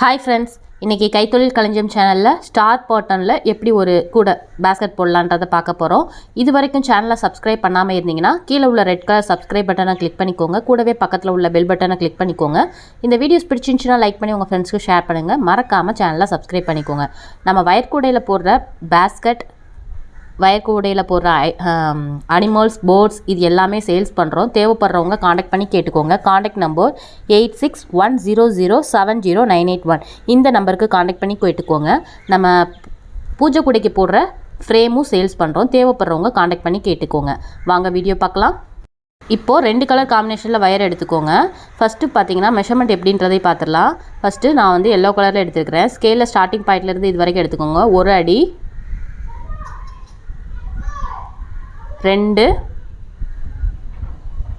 Hi friends இன்றைக்கி கைத்தொழில் களஞ்சியம் சேனலில் ஸ்டார் பாட்டனில் எப்படி ஒரு கூட பேஸ்கெட் போடலான்றதை பார்க்க போகிறோம் இது வரைக்கும் சேனலை சப்ஸ்கிரைப் பண்ணாமல் இருந்தீங்கன்னா கீழே உள்ள ரெட் கலர் சப்ஸ்கிரைப் பட்டனை கிளிக் பண்ணிக்கோங்க. கூடவே பக்கத்தில் உள்ள பெல் பட்டனை கிளிக் பண்ணிக்கோங்க. இந்த வீடியோஸ் பிடிச்சிருந்துச்சுன்னா லைக் பண்ணி உங்கள் ஃப்ரெண்ட்ஸ்க்கு ஷேர் பண்ணுங்கள் மறக்காமல் சேனலை சப்ஸ்கிரைப் பண்ணிக்கோங்க. நம்ம வயற்கூடையில் போடுற பேஸ்கெட் வயற்கூடையில் போடுற அனிமல்ஸ் போர்ட்ஸ் இது எல்லாமே சேல்ஸ் பண்ணுறோம் தேவைப்படுறவங்க காண்டாக்ட் பண்ணி கேட்டுக்கோங்க. Contact number eight six one zero zero seven zero nine eight one இந்த நம்பருக்கு காண்டாக்ட் பண்ணி கேட்டுக்கோங்க. நம்ம பூஜை கூடைக்கு போடுற ஃப்ரேமும் சேல்ஸ் பண்ணுறோம் தேவைப்படுறவங்க காண்டாக்ட் பண்ணி கேட்டுக்கோங்க. வாங்க வீடியோ பார்க்கலாம். இப்போது ரெண்டு கலர் காம்பினேஷனில் வயர் எடுத்துக்கோங்க. ஃபஸ்ட்டு பார்த்தீங்கன்னா மெஷர்மெண்ட் எப்படின்றதை பார்த்துடலாம். ஃபஸ்ட்டு நான் வந்து எல்லோ கலரில் எடுத்துருக்கிறேன். ஸ்கேலில் ஸ்டார்டிங் பாயிண்ட்லேருந்து இது வரைக்கும் எடுத்துக்கோங்க. ஒரு அடி ரெண்டு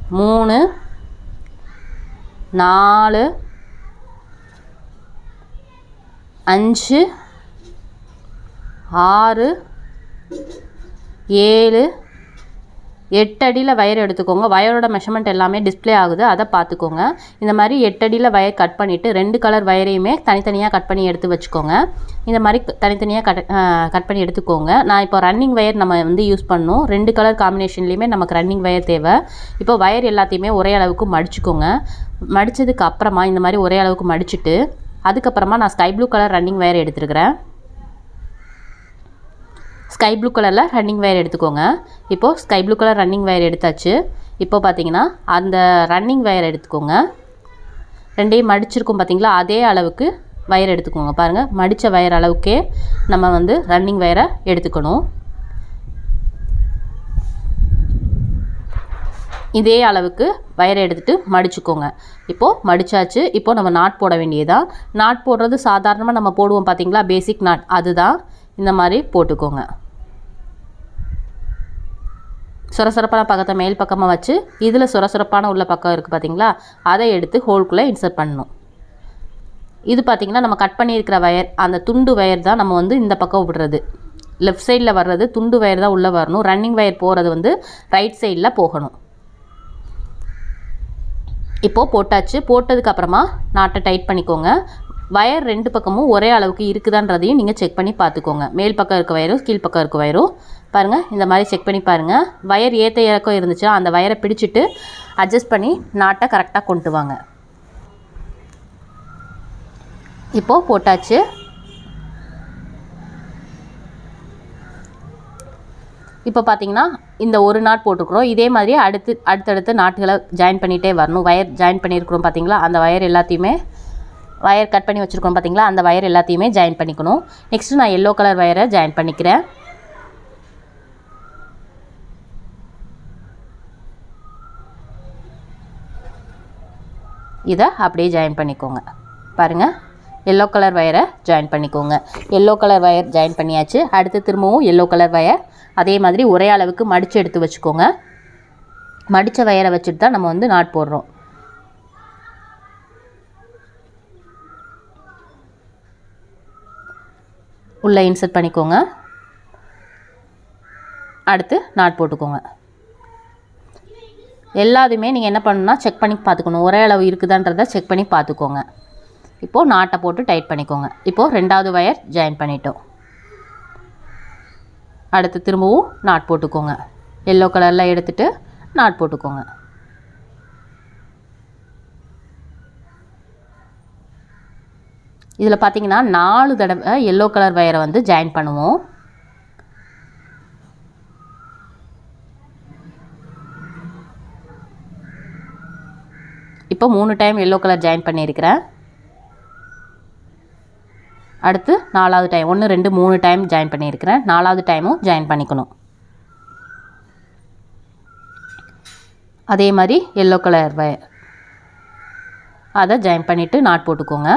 மூணு நாலு அஞ்சு ஆறு ஏழு எட்டடியில் வயர் எடுத்துக்கோங்க. வயரோட மெஷர்மெண்ட் எல்லாமே டிஸ்ப்ளே ஆகுது. அதை பார்த்துக்கோங்க. இந்த மாதிரி எட்டடியில் வயர் கட் பண்ணிவிட்டு ரெண்டு கலர் வயரையுமே தனித்தனியாக கட் பண்ணி எடுத்து வச்சுக்கோங்க. இந்த மாதிரி தனித்தனியாக கட் கட் பண்ணி எடுத்துக்கோங்க. நான் இப்போ ரன்னிங் வயர் நம்ம வந்து யூஸ் பண்ணோம். ரெண்டு கலர் காம்பினேஷன்லேயுமே நமக்கு ரன்னிங் வயர் தேவை. இப்போ வயர் எல்லாத்தையுமே ஒரே அளவுக்கு மடிச்சுக்கோங்க. மடித்ததுக்கு அப்புறமா இந்த மாதிரி ஒரே அளவுக்கு மடிச்சுட்டு அதுக்கப்புறமா நான் sky blue colour running wire எடுத்துருக்கிறேன். ஸ்கை ப்ளூ கலரில் ரன்னிங் வயர் எடுத்துக்கோங்க. இப்போது sky blue colour running wire எடுத்தாச்சு. இப்போ பார்த்தீங்கன்னா அந்த ரன்னிங் வயர் எடுத்துக்கோங்க. ரெண்டையும் மடிச்சிருக்கோம் பார்த்தீங்களா அதே அளவுக்கு வயர் எடுத்துக்கோங்க. பாருங்கள் மடித்த வயர் அளவுக்கே நம்ம வந்து ரன்னிங் வயரை எடுத்துக்கணும். இதே அளவுக்கு வயரை எடுத்துகிட்டு மடிச்சுக்கோங்க. இப்போது மடித்தாச்சு இப்போது நம்ம நாட் போட வேண்டியதான் நாட் போடுறது சாதாரணமாக நம்ம போடுவோம் பார்த்தீங்களா பேசிக் நாட். அதுதான். இந்த மாதிரி போட்டுக்கோங்க. சுரசுரப்பான பக்கத்தை மேல் பக்கமாக வச்சு இதில் சுரசுரப்பான உள்ள பக்கம் இருக்குது பார்த்தீங்களா அதை எடுத்து ஹோல்குள்ளே இன்சர்ட் பண்ணணும். இது பார்த்திங்கன்னா நம்ம கட் பண்ணியிருக்கிற வயர் அந்த துண்டு வயர் தான் நம்ம வந்து இந்த பக்கம் விடுறது. லெஃப்ட் சைடில் வர்றது துண்டு வயர் தான் உள்ளே வரணும். ரன்னிங் வயர் போகிறது வந்து ரைட் சைடில் போகணும். இப்போது போட்டாச்சு. போட்டதுக்கப்புறமா நாட்டை டைட் பண்ணிக்கோங்க. வயர் ரெண்டு பக்கமும் ஒரே அளவுக்கு இருக்குதான்றதையும் நீங்கள் செக் பண்ணி பார்த்துக்கோங்க. மேல் பக்கம் இருக்க வயரும் கீழ் பக்கம் இருக்க வயரும் பாருங்கள் இந்த மாதிரி செக் பண்ணி பாருங்கள் வயர் ஏற்ற இறக்கம் இருந்துச்சா அந்த வயரை பிடிச்சிட்டு அட்ஜஸ்ட் பண்ணி நாட்டை கரெக்டாக கொண்டு வாங்க. இப்போது போட்டாச்சு. இப்போ பார்த்தீங்கன்னா இந்த ஒரு நாட் போட்டுக்கிறோம். இதே மாதிரி அடுத்து அடுத்தடுத்து நாட்டுகளை ஜாயின் பண்ணிகிட்டே வரணும். வயர் ஜாயின் பண்ணியிருக்கிறோம் பார்த்தீங்களா அந்த வயர் எல்லாத்தையுமே வயர் கட் பண்ணி வச்சுருக்கோம் பார்த்தீங்களா அந்த வயர் எல்லாத்தையுமே ஜாயின் பண்ணிக்கணும். நெக்ஸ்ட்டு நான் எல்லோ கலர் வயரை ஜாயின் பண்ணிக்கிறேன். இதை அப்படியே ஜாயின் பண்ணிக்கோங்க. பாருங்கள் எல்லோ கலர் வயரை ஜாயின் பண்ணிக்கோங்க. எல்லோ கலர் வயர் ஜாயின் பண்ணியாச்சு. அடுத்து திரும்பவும் எல்லோ கலர் வயர் அதே மாதிரி ஒரே அளவுக்கு மடித்து எடுத்து வச்சுக்கோங்க. மடித்த வயரை வச்சுட்டு தான் நம்ம வந்து நாட் போடுறோம். உள்ளே இன்சர்ட் பண்ணிக்கோங்க. அடுத்து நாட் போட்டுக்கோங்க. எல்லாத்தையுமே நீங்கள் என்ன பண்ணணும்னா செக் பண்ணி பார்த்துக்கணும். ஒரே அளவு இருக்குதான்றதை செக் பண்ணி பார்த்துக்கோங்க. இப்போது நாட்டை போட்டு டைட் பண்ணிக்கோங்க. இப்போது ரெண்டாவது ஒயர் ஜாயின் பண்ணிட்டோம். அடுத்து திரும்பவும் நாட் போட்டுக்கோங்க. எல்லோ கலரில் எடுத்துகிட்டு நாட் போட்டுக்கோங்க. இதில் பார்த்தீங்கன்னா நாலு தடவை எல்லோ கலர் வயரை வந்து ஜாயின் பண்ணுவோம். இப்போ மூணு டைம் எல்லோ கலர் ஜாயின் பண்ணியிருக்கிறேன். அடுத்து நாலாவது டைம் ஒன்று ரெண்டு மூணு டைம் ஜாயின் பண்ணியிருக்கிறேன். நாலாவது டைமும் ஜாயின் பண்ணிக்கணும். அதே மாதிரி எல்லோ கலர் வயர் அதை ஜாயின் பண்ணிவிட்டு நாட் போட்டுக்கோங்க.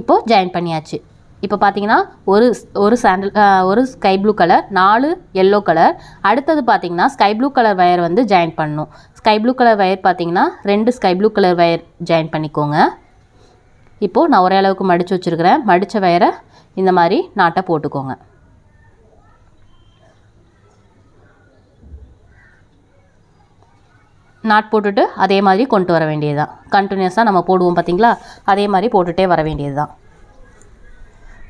இப்போது ஜாயின் பண்ணியாச்சு. இப்போ பார்த்தீங்கன்னா ஒரு ஒரு சாண்டில் ஒரு ஸ்கை ப்ளூ கலர் நாலு எல்லோ கலர் அடுத்தது பார்த்தீங்கன்னா ஸ்கை ப்ளூ கலர் வயர் வந்து ஜாயின் பண்ணணும் ஸ்கை ப்ளூ கலர் வயர் பார்த்தீங்கன்னா ரெண்டு sky blue colour wire join பண்ணிக்கோங்க. இப்போது நான் ஒரே அளவுக்கு மடித்து வச்சுருக்கிறேன். மடித்த வயரை இந்த மாதிரி நாட்டை போட்டுக்கோங்க. நாட் போட்டுட்டு அதே மாதிரி கொண்டு வர வேண்டியது தான் கண்டினியூஸாக நம்ம போடுவோம் பார்த்தீங்களா அதே மாதிரி போட்டுகிட்டே வர வேண்டியது தான்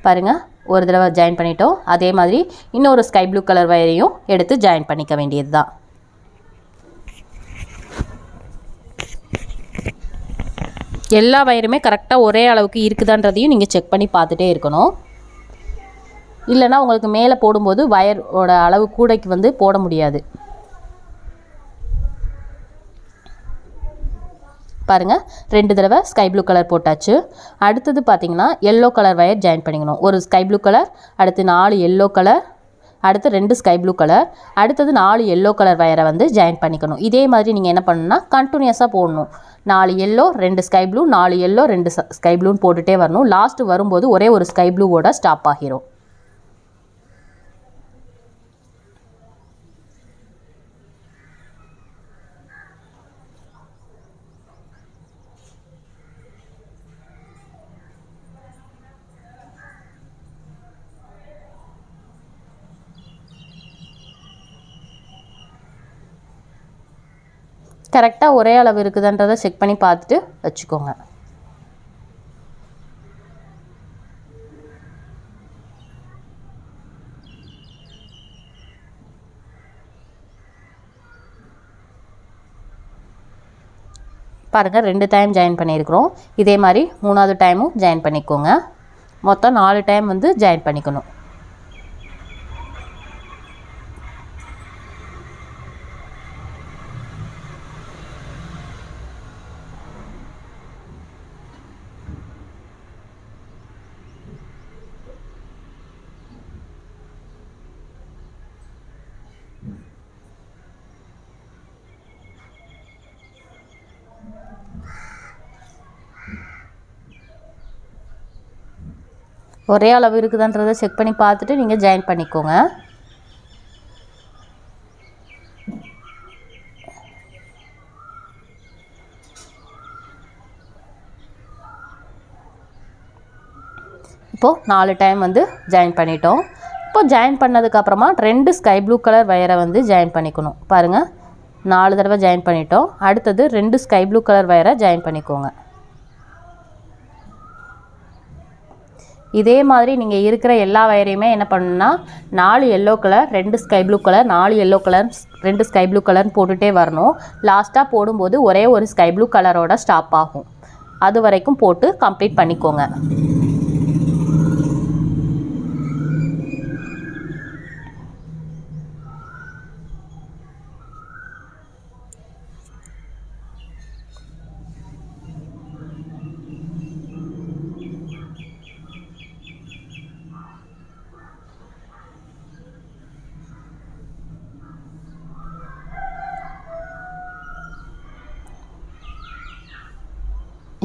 பாருங்கள் ஒரு தடவை ஜாயின் பண்ணிட்டோம். அதே மாதிரி இன்னொரு ஸ்கை ப்ளூ கலர் வயரையும் எடுத்து ஜாயின் பண்ணிக்க வேண்டியது தான் எல்லா வயருமே கரெக்டாக ஒரே அளவுக்கு இருக்குதான்றதையும் நீங்கள் செக் பண்ணி பார்த்துட்டே இருக்கணும். இல்லைன்னா உங்களுக்கு மேலே போடும்போது வயரோட அளவு கூடைக்கு வந்து போட முடியாது. பாருங்கள் ரெண்டு தடவை ஸ்கை ப்ளூ கலர் போட்டாச்சு. அடுத்தது பார்த்தீங்கன்னா எல்லோ கலர் வயர் ஜாயின் பண்ணிக்கணும். ஒரு ஸ்கை ப்ளூ கலர் அடுத்து நாலு எல்லோ கலர் அடுத்து ரெண்டு ஸ்கை ப்ளூ கலர் அடுத்தது நாலு எல்லோ கலர் வயரை வந்து ஜாயின் பண்ணிக்கணும். இதே மாதிரி நீங்கள் என்ன பண்ணணும்னா கண்டினியூஸாக போடணும். நாலு எல்லோ ரெண்டு ஸ்கை ப்ளூ நாலு எல்லோ ரெண்டு ஸ்கை ப்ளூன்னு போட்டுகிட்டே வரணும். லாஸ்ட்டு வரும்போது ஒரே ஒரு ஸ்கை ப்ளூவோட ஸ்டாப் ஆகிரும். கரெக்டாக ஒரே அளவு இருக்குதுன்றதை செக் பண்ணி பார்த்துட்டு வச்சுக்கோங்க. பாருங்கள் ரெண்டு டைம் ஜாயின் பண்ணியிருக்கிறோம். இதே மாதிரி மூணாவது டைமும் ஜாயின் பண்ணிக்கோங்க. மொத்தம் நாலு டைம் வந்து ஜாயின் பண்ணிக்கணும். ஒரே அளவு இருக்குதான்றதை செக் பண்ணி பார்த்துட்டு நீங்கள் ஜாயின் பண்ணிக்கோங்க. இப்போது நாலு டைம் வந்து ஜாயின் பண்ணிட்டோம். இப்போ ஜாயின் பண்ணதுக்கப்புறமா ரெண்டு ஸ்கை ப்ளூ கலர் வயரை வந்து ஜாயின் பண்ணிக்கணும். பாருங்கள் நாலு தடவை ஜாயின் பண்ணிட்டோம். அடுத்தது ரெண்டு ஸ்கை ப்ளூ கலர் வயரை ஜாயின் பண்ணிக்கோங்க. இதே மாதிரி நீங்கள் இருக்கிற எல்லா வயரையுமே என்ன பண்ணணும்னா நாலு எல்லோ கலர் ரெண்டு ஸ்கை ப்ளூ கலர் நாலு எல்லோ கலர் ரெண்டு ஸ்கை ப்ளூ கலர்னு போட்டுகிட்டே வரணும். லாஸ்ட்டாக போடும்போது ஒரே ஒரு ஸ்கை ப்ளூ கலரோட ஸ்டாப் ஆகும். அது வரைக்கும் போட்டு கம்ப்ளீட் பண்ணிக்கோங்க.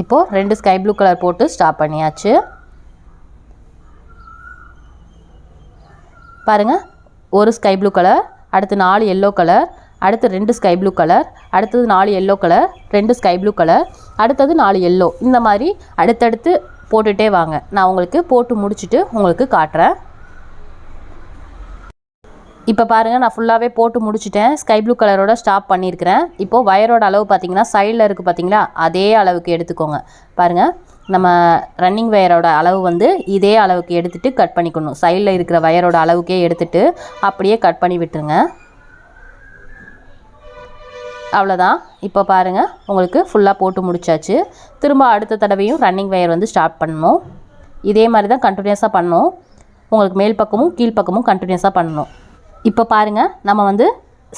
இப்போது ரெண்டு ஸ்கை ப்ளூ கலர் போட்டு ஸ்டாப் பண்ணியாச்சு. பாருங்கள் ஒரு ஸ்கை ப்ளூ கலர் அடுத்து நாலு எல்லோ கலர் அடுத்து ரெண்டு ஸ்கை ப்ளூ கலர் அடுத்தது நாலு எல்லோ கலர் ரெண்டு ஸ்கை ப்ளூ கலர் அடுத்தது நாலு எல்லோ இந்த மாதிரி அடுத்தடுத்து போட்டுகிட்டே வாங்க. நான் உங்களுக்கு போட்டு முடிச்சுட்டு உங்களுக்கு காட்டுறேன். இப்போ பாருங்கள் நான் ஃபுல்லாகவே போட்டு முடிச்சிட்டேன். ஸ்கை ப்ளூ கலரோட ஸ்டாப் பண்ணியிருக்கிறேன். இப்போது வயரோட அளவு பார்த்தீங்கன்னா சைடில் இருக்குது பார்த்திங்களா அதே அளவுக்கு எடுத்துக்கோங்க. பாருங்கள் நம்ம ரன்னிங் வயரோட அளவு வந்து இதே அளவுக்கு எடுத்துகிட்டு கட் பண்ணிக்கணும். சைடில் இருக்கிற வயரோட அளவுக்கே எடுத்துகிட்டு அப்படியே கட் பண்ணி விட்டுருங்க. அவ்வளோதான் இப்போ பாருங்கள் உங்களுக்கு ஃபுல்லாக போட்டு முடிச்சாச்சு. திரும்ப அடுத்த தடவையும் ரன்னிங் வயர் வந்து ஸ்டார்ட் பண்ணணும். இதே மாதிரி தான் கண்டினியூஸாக பண்ணணும் உங்களுக்கு மேல் பக்கமும் கீழ்ப்பக்கமும் கண்டினியூஸாக பண்ணணும். இப்போ பாருங்கள் நம்ம வந்து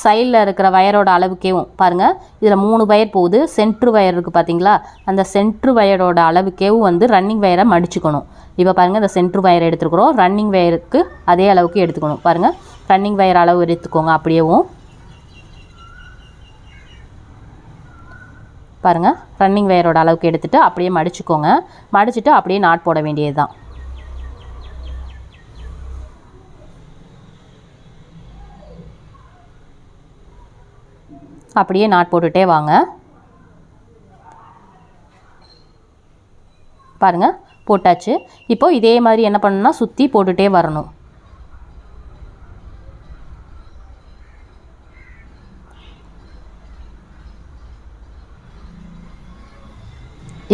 சைடில் இருக்கிற வயரோட அளவுக்கேவும் பாருங்கள் இதில் மூணு வயர் போகுது சென்ட்ரு வயர் இருக்குது பார்த்தீங்களா அந்த சென்ட்ரு வயரோட அளவுக்கேவும் வந்து ரன்னிங் வயரை மடிச்சுக்கணும். இப்போ பாருங்கள் இந்த சென்ட்ரு வயர் எடுத்துருக்குறோம் ரன்னிங் வயருக்கு அதே அளவுக்கு எடுத்துக்கணும். பாருங்கள் ரன்னிங் வயர் அளவு எடுத்துக்கோங்க அப்படியேவும். பாருங்கள் ரன்னிங் வயரோட அளவுக்கு எடுத்துகிட்டு அப்படியே மடிச்சுக்கோங்க. மடிச்சுட்டு அப்படியே நாட் போட வேண்டியது தான் அப்படியே நாட் போட்டுகிட்டே வாங்க. பாருங்கள் போட்டாச்சு. இப்போது இதே மாதிரி என்ன பண்ணணும்னா சுற்றி போட்டுகிட்டே வரணும்.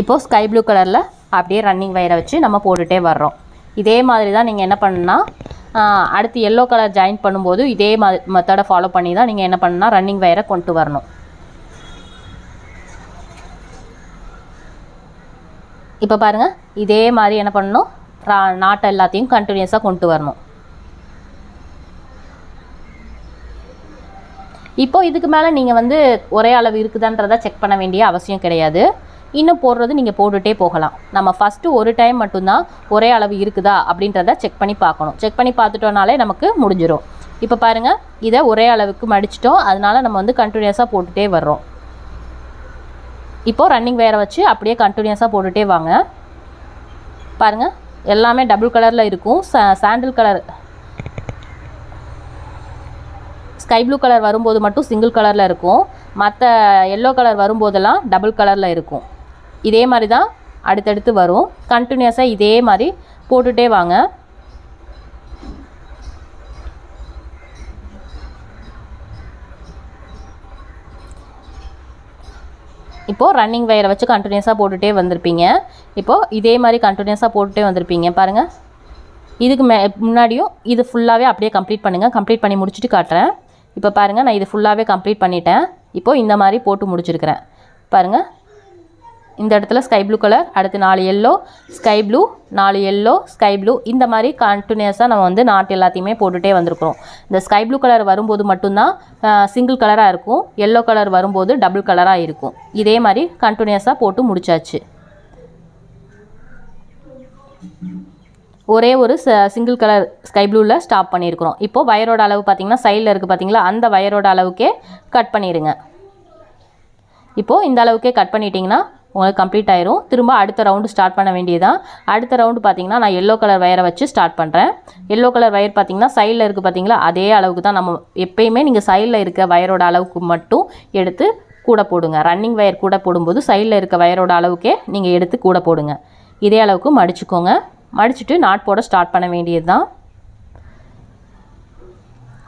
இப்போது ஸ்கை ப்ளூ கலரில் அப்படியே ரன்னிங் வயரை வச்சு நம்ம போட்டுகிட்டே வர்றோம். இதே மாதிரி தான் நீங்கள் என்ன பண்ணுன்னா அடுத்து எல்லோ கலர் ஜாயின் பண்ணும்போது இதே மாதிரி மெத்தடை ஃபாலோ பண்ணி தான் நீங்கள் என்ன பண்ணுன்னா ரன்னிங் வயரை கொண்டு வரணும். இப்போ பாருங்கள் இதே மாதிரி என்ன பண்ணணும்? நாட்டை எல்லாத்தையும் கண்டினியூஸாக கொண்டு வரணும். இப்போ இதுக்கு மேலே நீங்கள் வந்து ஒரே அளவு இருக்குதான்றதை செக் பண்ண வேண்டிய அவசியம் கிடையாது. இன்னும் போடுறது நீங்கள் போட்டுகிட்டே போகலாம். நம்ம ஃபஸ்ட்டு ஒரு டைம் மட்டும்தான் ஒரே அளவு இருக்குதா அப்படின்றத செக் பண்ணி பார்க்கணும். செக் பண்ணி பார்த்துட்டோனாலே நமக்கு முடிஞ்சிடும் இப்போ பாருங்கள் இதை ஒரே அளவுக்கு மடிச்சிட்டோம். அதனால் நம்ம வந்து கண்டினியூஸாக போட்டுகிட்டே வர்றோம். இப்போது ரன்னிங் வேற வச்சு அப்படியே கண்டினியூஸாக போட்டுகிட்டே வாங்க. பாருங்கள் எல்லாமே டபுள் கலரில் இருக்கும். சாண்டில் கலர் ஸ்கை ப்ளூ கலர் வரும்போது மட்டும் சிங்கிள் கலரில் இருக்கும். மற்ற எல்லோ கலர் வரும்போதெல்லாம் டபுள் கலரில் இருக்கும். இதே மாதிரி தான் அடுத்தடுத்து வரும். கண்டினியூஸாக இதே மாதிரி போட்டுகிட்டே வாங்க. இப்போது ரன்னிங் வயரை வச்சு கண்டினியூஸாக போட்டுகிட்டே வந்திருப்பீங்க. இப்போது இதே மாதிரி கண்டினியூஸாக போட்டுகிட்டே வந்திருப்பீங்க. பாருங்கள் இதுக்கு மே முன்னாடியும் இது ஃபுல்லாகவே அப்படியே கம்ப்ளீட் பண்ணுங்கள் கம்ப்ளீட் பண்ணி முடிச்சுட்டு காட்டுறேன். இப்போ பாருங்கள் நான் இது ஃபுல்லாகவே கம்ப்ளீட் பண்ணிட்டேன். இப்போது இந்த மாதிரி போட்டு முடிச்சிருக்கிறேன். பாருங்கள் இந்த இடத்துல ஸ்கை ப்ளூ கலர் அடுத்து நாலு எல்லோ ஸ்கை ப்ளூ நாலு எல்லோ ஸ்கை ப்ளூ இந்த மாதிரி கண்டினியூஸாக நம்ம வந்து நாட் எல்லாத்தையுமே போட்டுகிட்டே வந்திருக்கிறோம். இந்த ஸ்கை ப்ளூ கலர் வரும்போது மட்டும்தான் சிங்கிள் கலராக இருக்கும். எல்லோ கலர் வரும்போது டபுள் கலராக இருக்கும். இதே மாதிரி கண்டினியூஸாக போட்டு முடிச்சாச்சு. ஒரே ஒரு சிங்கிள் கலர் ஸ்கை ப்ளூவில் ஸ்டாப் பண்ணியிருக்கிறோம். இப்போது வயரோட அளவு பார்த்திங்கன்னா சைடில் இருக்குது பார்த்திங்களா? அந்த வயரோட அளவுக்கே கட் பண்ணிடுங்க இப்போது இந்த அளவுக்கே கட் பண்ணிட்டிங்கன்னா உங்களுக்கு கம்ப்ளீட் ஆயிரும். திரும்ப அடுத்த ரவுண்டு ஸ்டார்ட் பண்ண வேண்டியதான் அடுத்த ரவுண்டு பார்த்தீங்கன்னா நான் எல்லோ கலர் வயரை வச்சு ஸ்டார்ட் பண்ணுறேன் எல்லோ கலர் வயர் பார்த்தீங்கன்னா சைடில் இருக்குது பார்த்தீங்களா அதே அளவுக்கு தான் நம்ம எப்பயுமே நீங்கள் சைடில் இருக்க வயரோட அளவுக்கு மட்டும் எடுத்து கூட போடுங்க. ரன்னிங் வயர் கூட போடும்போது சைடில் இருக்க வயரோட அளவுக்கே நீங்கள் எடுத்து கூட போடுங்க. இதே அளவுக்கு மடிச்சுக்கோங்க. மடிச்சுட்டு நாட் போட ஸ்டார்ட் பண்ண வேண்டியது தான்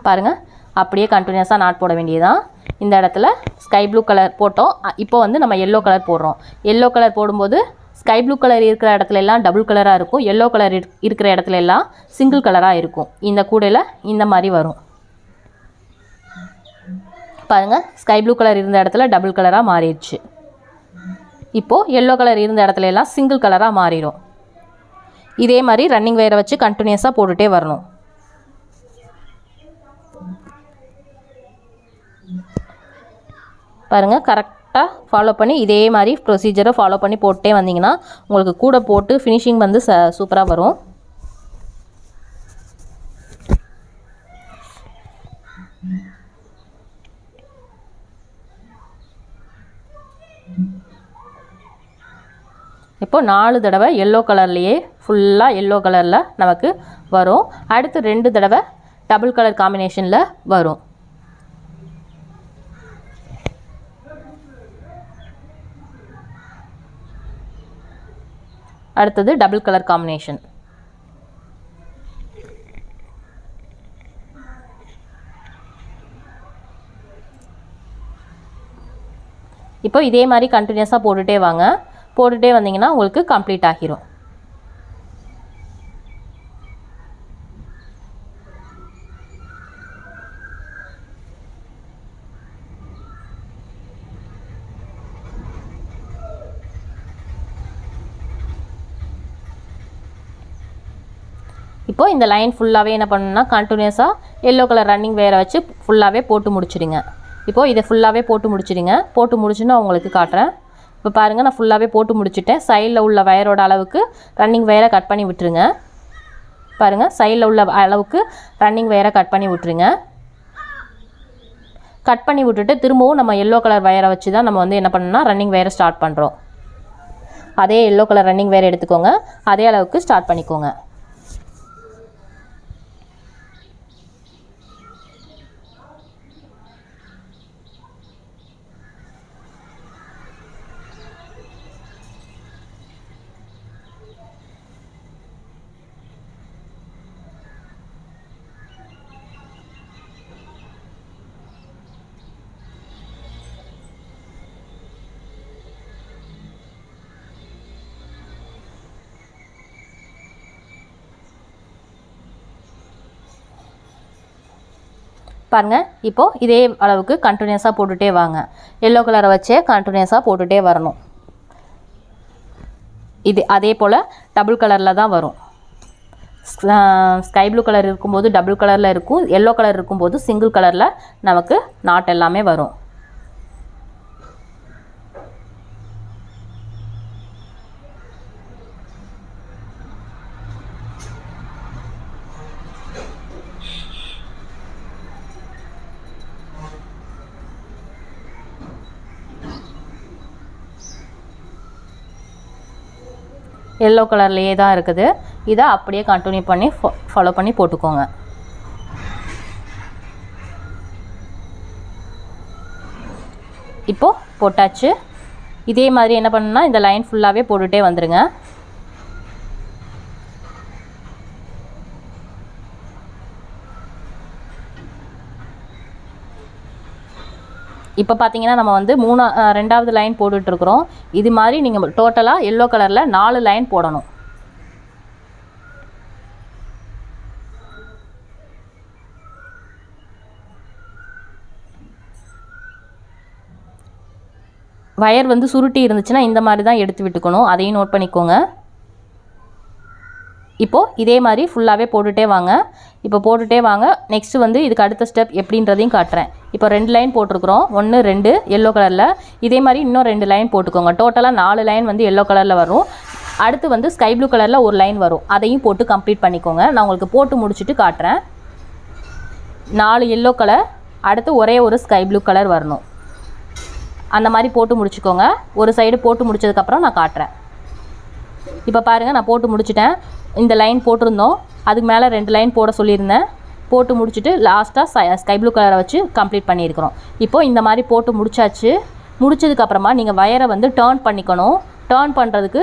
பாருங்கள் அப்படியே கண்டினியூஸாக நாட் போட வேண்டியது தான் இந்த இடத்துல ஸ்கை ப்ளூ கலர் போட்டோம். இப்போ வந்து நம்ம எல்லோ கலர் போடுறோம். எல்லோ கலர் போடும்போது ஸ்கை ப்ளூ கலர் இருக்கிற இடத்துல எல்லாம் டபுள் கலராக இருக்கும். எல்லோ கலர் இருக்கிற இடத்துல எல்லாம் சிங்கிள் கலராக இருக்கும். இந்த கூடையில் இந்த மாதிரி வரும். பாருங்கள் ஸ்கை ப்ளூ கலர் இருந்த இடத்துல டபுள் கலராக மாறிடுச்சு. இப்போது எல்லோ கலர் இருந்த இடத்துல எல்லாம் சிங்கிள் கலராக மாறிடும் இதே மாதிரி ரன்னிங் வேரை வச்சு கண்டினியூஸாக போட்டுகிட்டே வரணும். பாருங்கள் கரெக்டாக ஃபாலோ பண்ணி இதே மாதிரி ப்ரொசீஜரை ஃபாலோ பண்ணி போட்டே வந்தீங்கன்னா உங்களுக்கு கூட போட்டு ஃபினிஷிங் வந்து ச சூப்பராக வரும். இப்போ நாலு தடவை எல்லோ கலர்லேயே ஃபுல்லாக எல்லோ கலரில் நமக்கு வரும். அடுத்து ரெண்டு தடவை டபுள் கலர் காம்பினேஷனில் வரும். அடுத்தது டபுள் கலர் காம்பினேஷன் இப்போ இதே மாதிரி கண்டினியூஸாக போட்டுகிட்டே வாங்க. போட்டுகிட்டே வந்தீங்கன்னா உங்களுக்கு கம்ப்ளீட் ஆகிரும். இப்போது இந்த லைன் ஃபுல்லாகவே என்ன பண்ணணும்னா கண்டினியூஸாக எல்லோ கலர் ரன்னிங் வேற வச்சு ஃபுல்லாகவே போட்டு முடிச்சிடுங்க. இப்போது இதை ஃபுல்லாகவே போட்டு முடிச்சிடுங்க. போட்டு முடிச்சுன்னு நான் உங்களுக்கு காட்டுறேன். இப்போ பாருங்கள் நான் ஃபுல்லாகவே போட்டு முடிச்சிட்டேன். சைடில் உள்ள வயரோட அளவுக்கு ரன்னிங் வயரை கட் பண்ணி விட்டுருங்க. பாருங்கள் சைடில் உள்ள அளவுக்கு ரன்னிங் வயரை கட் பண்ணி விட்டுருங்க. கட் பண்ணி விட்டுட்டு திரும்பவும் நம்ம எல்லோ கலர் வயரை வச்சு தான் நம்ம வந்து என்ன பண்ணணும்னா ரன்னிங் வயரை ஸ்டார்ட் பண்ணுறோம் அதே எல்லோ கலர் ரன்னிங் வயர் எடுத்துக்கோங்க. அதே அளவுக்கு ஸ்டார்ட் பண்ணிக்கோங்க. பாருங்கள் இப்போது இதே அளவுக்கு கண்டினியூஸாக போட்டுகிட்டே வாங்க. எல்லோ கலரை வச்சே கண்டினியூஸாக போட்டுகிட்டே வரணும். இது அதே போல் டபுள் கலரில் தான் வரும். ஸ்கை ப்ளூ கலர் இருக்கும்போது டபுள் கலரில் இருக்கும். எல்லோ கலர் இருக்கும்போது சிங்கிள் கலரில் நமக்கு நாட் எல்லாமே வரும். எல்லோ கலர்லேயே தான் இருக்குது. இதை அப்படியே கண்டினியூ பண்ணி ஃபாலோ பண்ணி போட்டுக்கோங்க. இப்போது போட்டாச்சு. இதே மாதிரி என்ன பண்ணுன்னா இந்த லைன் ஃபுல்லாகவே போட்டுகிட்டே வந்துடுங்க இப்போ பார்த்தீங்கன்னா நம்ம வந்து மூணா ரெண்டாவது லைன் போட்டுட்ருக்குறோம். இது மாதிரி நீங்கள் டோட்டலாக எல்லோ கலரில் நாலு லைன் போடணும். வயர் வந்து சுருட்டி இருந்துச்சுன்னா இந்த மாதிரி தான் எடுத்து விட்டுக்கணும். அதையும் நோட் பண்ணிக்கோங்க. இப்போது இதே மாதிரி ஃபுல்லாகவே போட்டுகிட்டே வாங்க. இப்போ போட்டுகிட்டே வாங்க. நெக்ஸ்ட்டு வந்து இதுக்கு அடுத்த ஸ்டெப் எப்படின்றதையும் காட்டுறேன். இப்போ ரெண்டு லைன் போட்டிருக்கிறோம். ஒன்று ரெண்டு எல்லோ கலரில் இதே மாதிரி இன்னும் ரெண்டு லைன் போட்டுக்கோங்க. டோட்டலாக நாலு லைன் வந்து எல்லோ கலரில் வரும். அடுத்து வந்து ஸ்கை ப்ளூ கலரில் ஒரு லைன் வரும். அதையும் போட்டு கம்ப்ளீட் பண்ணிக்கோங்க. நான் உங்களுக்கு போட்டு முடிச்சுட்டு காட்டுறேன். நாலு எல்லோ கலர் அடுத்து ஒரே ஒரு ஸ்கை ப்ளூ கலர் வரணும். அந்த மாதிரி போட்டு முடிச்சுக்கோங்க. ஒரு சைடு போட்டு முடிச்சதுக்கப்புறம் நான் காட்டுறேன். இப்போ பாருங்கள் நான் போட்டு முடிச்சிட்டேன். இந்த லைன் போட்டிருந்தோம். அதுக்கு மேலே ரெண்டு லைன் போட சொல்லியிருந்தேன். போட்டு முடிச்சுட்டு லாஸ்ட்டாக ஸ்கை ப்ளூ கலரை வச்சு கம்ப்ளீட் பண்ணியிருக்கிறோம். இப்போது இந்த மாதிரி போட்டு முடிச்சாச்சு. முடிச்சதுக்கப்புறமா நீங்கள் வயரை வந்து டேர்ன் பண்ணிக்கணும். டேர்ன் பண்ணுறதுக்கு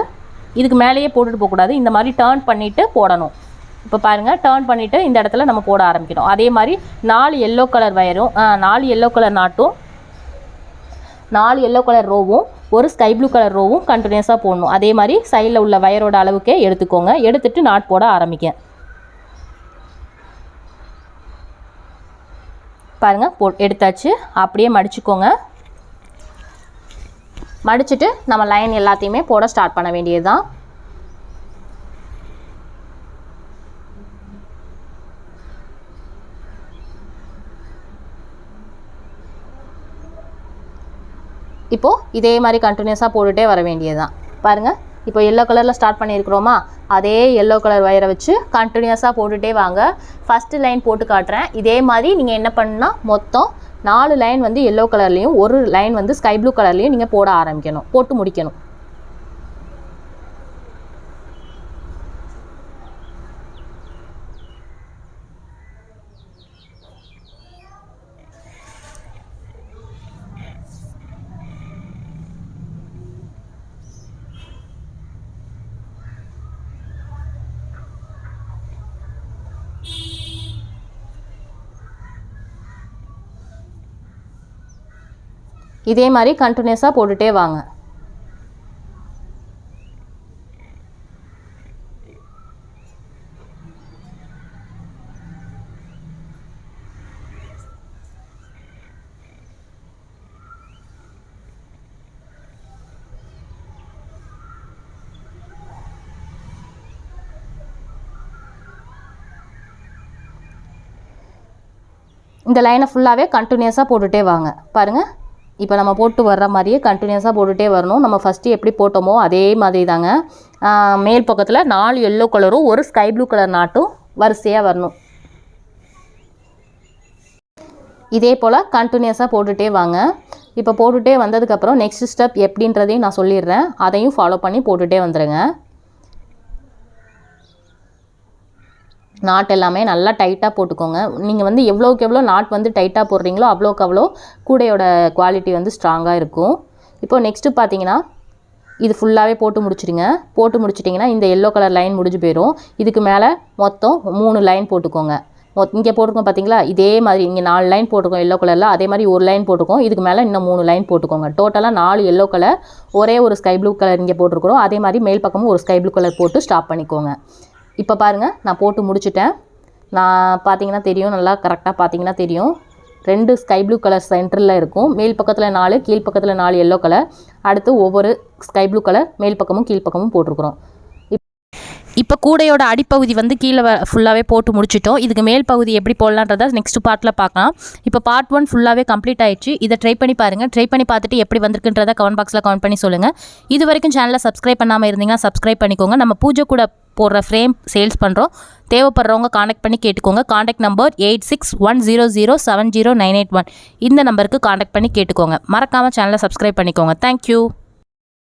இதுக்கு மேலேயே போட்டுட்டு போகக்கூடாது. இந்த மாதிரி டேர்ன் பண்ணிவிட்டு போடணும். இப்போ பாருங்கள் டேர்ன் பண்ணிவிட்டு இந்த இடத்துல நம்ம போட ஆரம்பிக்கணும். அதே மாதிரி நாலு எல்லோ கலர் வயரும் நாலு எல்லோ கலர் நாட்டும் நாலு எல்லோ கலர் ரோவும் ஒரு ஸ்கை ப்ளூ கலர் ரோவும் கண்டினியூஸாக போடணும். அதே மாதிரி சைடில் உள்ள வயரோட அளவுக்கே எடுத்துக்கோங்க. எடுத்துட்டு நாட் போட ஆரம்பிக்க பாருங்கள் போ எடுத்தாச்சு. அப்படியே மடிச்சுக்கோங்க. மடிச்சுட்டு நம்ம லைன் எல்லாத்தையுமே போட ஸ்டார்ட் பண்ண வேண்டியது தான் இப்போது இதே மாதிரி கண்டினியூஸாக போட்டுகிட்டே வர வேண்டியது தான் பாருங்கள் இப்போ எல்லோ கலரில் ஸ்டார்ட் பண்ணியிருக்கிறோமா? அதே எல்லோ கலர் வயரை வச்சு கண்டினியூஸாக போட்டுகிட்டே வாங்க. ஃபஸ்ட்டு லைன் போட்டு காட்டுறேன். இதே மாதிரி நீங்கள் என்ன பண்ணுன்னா மொத்தம் நாலு லைன் வந்து எல்லோ கலர்லேயும் ஒரு லைன் வந்து ஸ்கை ப்ளூ கலர்லேயும் நீங்கள் போட ஆரம்பிக்கணும். போட்டு முடிக்கணும். இதே மாதிரி கண்டினியூஸாக போட்டுகிட்டே வாங்க. இந்த லைனை ஃபுல்லாகவே கண்டினியூஸாக போட்டுகிட்டே வாங்க. பாருங்கள் இப்போ நம்ம போட்டு வர்ற மாதிரியே கண்டினியூஸாக போட்டுகிட்டே வரணும். நம்ம ஃபஸ்ட்டு எப்படி போட்டோமோ அதே மாதிரி தாங்க மேல் பக்கத்தில் நாலு எல்லோ கலரும் ஒரு ஸ்கை ப்ளூ கலர் நாட்டும் வரிசையாக வரணும். இதே போல் கண்டினியூஸாக போட்டுகிட்டே வாங்க. இப்போ போட்டுகிட்டே வந்ததுக்கப்புறம் நெக்ஸ்ட் ஸ்டெப் எப்படின்றதையும் நான் சொல்லிடுறேன். அதையும் ஃபாலோ பண்ணி போட்டுகிட்டே வந்துடுங்க நாட் எல்லாமே நல்லா டைட்டாக போட்டுக்கோங்க. நீங்கள் வந்து எவ்வளோக்கு எவ்வளோ நாட் வந்து டைட்டாக போடுறீங்களோ அவ்வளோக்கு அவ்வளோ கூடையோட குவாலிட்டி வந்து ஸ்ட்ராங்காக இருக்கும். இப்போ நெக்ஸ்ட்டு பார்த்தீங்கன்னா இது ஃபுல்லாகவே போட்டு முடிச்சிடுங்க. போட்டு முடிச்சிட்டிங்கன்னா இந்த எல்லோ கலர் லைன் முடிஞ்சு போயிடும் இதுக்கு மேலே மொத்தம் மூணு லைன் போட்டுக்கோங்க. மொத் இங்கே போட்டிருக்கோம் பார்த்தீங்களா இதே மாதிரி இங்கே நாலு லைன் போட்டிருக்கோம் எல்லோ கலரில் அதே மாதிரி ஒரு லைன் போட்டிருக்கோம். இதுக்கு மேலே இன்னும் மூணு லைன் போட்டுக்கோங்க. டோட்டலாக நாலு எல்லோ கலர் ஒரே ஒரு ஸ்கை ப்ளூ கலர் இங்கே போட்டிருக்கிறோம். அதே மாதிரி மேல் பக்கமும் ஒரு ஸ்கை ப்ளூ கலர் போட்டு ஸ்டாப் பண்ணிக்கோங்க. இப்போ பாருங்கள் நான் போட்டு முடிச்சிட்டேன். நான் பார்த்தீங்கன்னா தெரியும் நல்லா கரெக்டாக பார்த்தீங்கன்னா தெரியும். ரெண்டு ஸ்கை ப்ளூ கலர் சென்டரில் இருக்கும். மேல் பக்கத்தில் நாலு கீழ் பக்கத்தில் நாலு எல்லோ கலர் அடுத்து ஒவ்வொரு ஸ்கை ப்ளூ கலர் மேல் பக்கமும் கீழ் பக்கமும் போட்டிருக்கிறோம். இப்போ கூடையோட அடிப்பகுதி வந்து கீழே ஃபுல்லாகவே போட்டு முடிச்சிட்டோம். இதுக்கு மேல் பகுதி எப்படி போடலான்றதை நெக்ஸ்ட் பார்ட்டில் பார்க்கலாம். இப்போ பார்ட் ஒன் ஃபுல்லாகவே கம்ப்ளீட் ஆயிடுச்சு. இதை ட்ரை பண்ணி பாருங்கள் ட்ரை பண்ணி பார்த்துட்டு எப்படி வந்திருக்குன்றதை கமெண்ட் பாக்ஸில் கமெண்ட் பண்ணி சொல்லுங்கள் இது வரைக்கும் சேனலை சப்ஸ்கிரைப் பண்ணாமல் இருந்தீங்கன்னா சப்ஸ்கிரைப் பண்ணிக்கோங்க. நம்ம பூஜை கூட போடுற ஃப்ரேம் சேல்ஸ் பண்ணுறோம் தேவைப்படுறவங்க காண்டாக்ட் பண்ணி கேட்டுக்கோங்க. Contact number eight six one zero zero seven zero nine eight one இந்த நம்பருக்கு காண்டாக்ட் பண்ணி கேட்டுக்கோங்க. மறக்காமல் சேனலை சப்ஸ்கிரைப் பண்ணிக்கோங்க. தேங்க்யூ